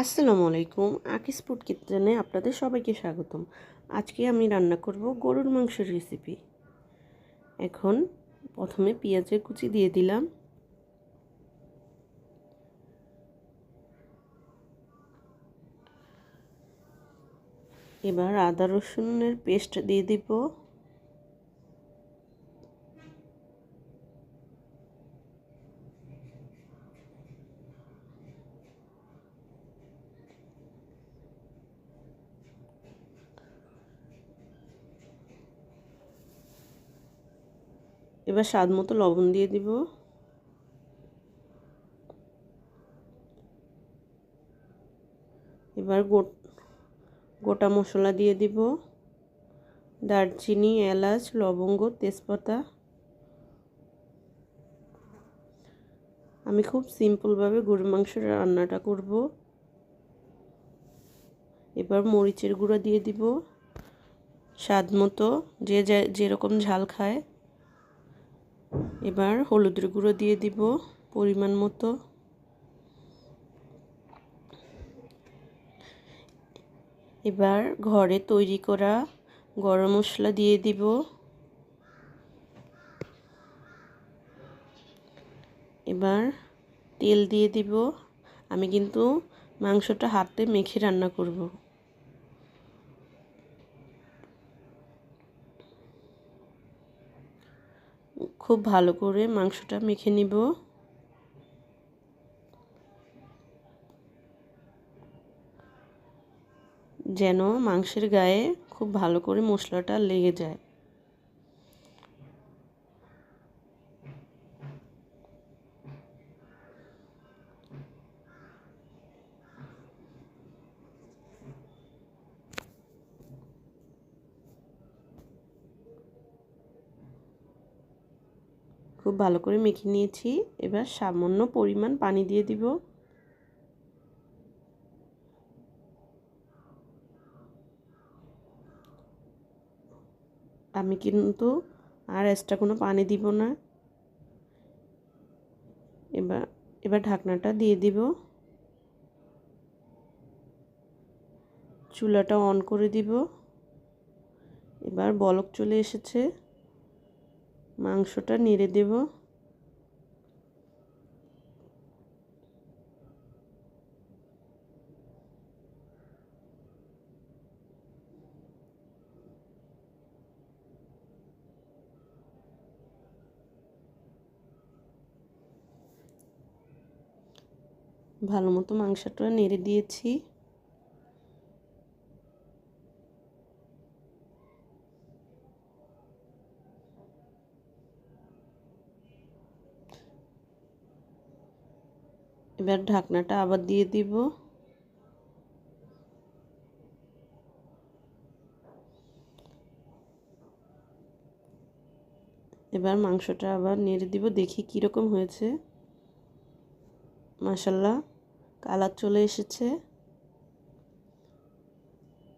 আসসালামু আলাইকুম, আকিস ফুড কিচেনে আপনাদের সবাইকে স্বাগতম। আজকে আমি রান্না করব গরুর মাংসের রেসিপি। এখন প্রথমে পেঁয়াজের কুচি দিয়ে দিলাম। এবার আদা রসুনের পেস্ট দিয়ে দিব। এবার স্বাদ মতো লবণ দিয়ে দিব। এবার গোটা মশলা দিয়ে দিব। দারচিনি, এলাচ, লবঙ্গ, তেজপাতা। আমি খুব সিম্পলভাবে গরুর মাংসের রান্নাটা করব। এবার মরিচের গুঁড়া দিয়ে দিব। স্বাদ মতো যে, যেরকম ঝাল খায়। এবার হলুদের গুঁড়ো দিয়ে দিব পরিমাণ মতো। এবার ঘরে তৈরি করা গরম মশলা দিয়ে দিব। এবার তেল দিয়ে দিব। আমি কিন্তু মাংসটা হাতে মেখে রান্না করব। খুব ভালো করে মাংসটা মেখে নিব। যেন মাংসের গায়ে খুব ভালো করে মশলাটা লেগে যায়। খুব ভালো করে মেখে নিয়েছি। এবার সামান্য পরিমাণ পানি দিয়ে দিব। আমি কিন্তু আর এক্সট্রা কোনো পানি দিব না। এবার এবার ঢাকনাটা দিয়ে দিব। চুলাটা অন করে দিব। এবার বলক চলে এসেছে। মাংসটা নেড়ে দেব। ভালো মতো মাংসটা নেড়ে দিয়েছি। এবার ঢাকনাটা আবার দিয়ে দিব। এবার মাংসটা আবার নেড়ে দিব, দেখি কীরকম হয়েছে। মাসাল্লাহ কালার চলে এসেছে।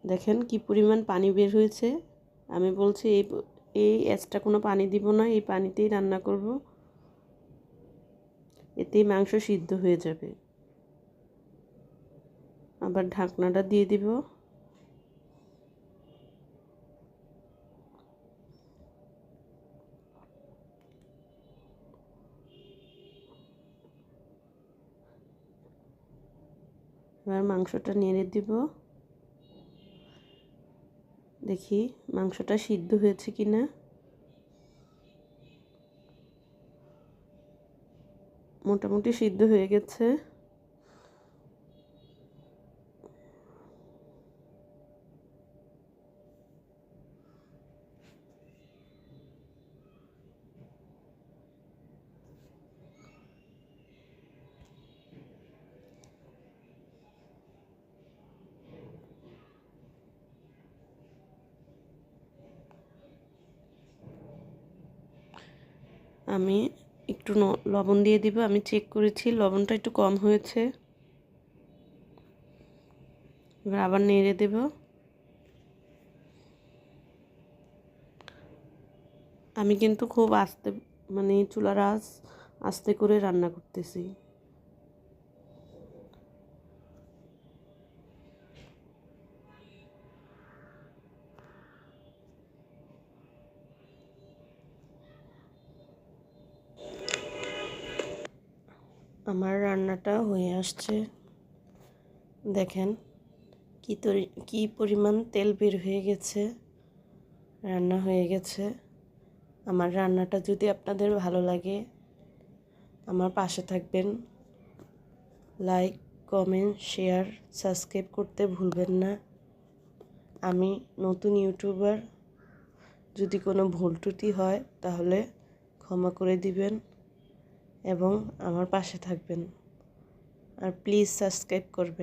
দেখেন কি পরিমাণ পানি বের হয়েছে। আমি বলছি এই এই এক্সট্রা কোনো পানি দিব না, এই পানিতেই রান্না করব। এতেই মাংস সিদ্ধ হয়ে যাবে। আবার ঢাকনাটা দিয়ে দিব। এবার মাংসটা নেড়ে দিব। দেখি মাংসটা সিদ্ধ হয়েছে কি না মোটামুটি সিদ্ধ হয়ে গেছে। আমি একটু লবণ দিয়ে দিব, আমি চেক করেছি, লবণটা একটু কম হয়েছে। এবার আবার নেড়ে দেব। আমি কিন্তু খুব আস্তে মানে চুলার আঁচ আস্তে করে রান্না করতেছি। আমার রান্নাটা হয়ে আসছে। দেখেন কি তরি, কী পরিমাণ তেল বের হয়ে গেছে। রান্না হয়ে গেছে। আমার রান্নাটা যদি আপনাদের ভালো লাগে, আমার পাশে থাকবেন। লাইক, কমেন্ট, শেয়ার, সাবস্ক্রাইব করতে ভুলবেন না। আমি নতুন ইউটিউবার, যদি কোনো ভুল ত্রুটি হয় তাহলে ক্ষমা করে দিবেন। এবং আমার পাশে থাকবেন। আর প্লিজ সাবস্ক্রাইব করবেন।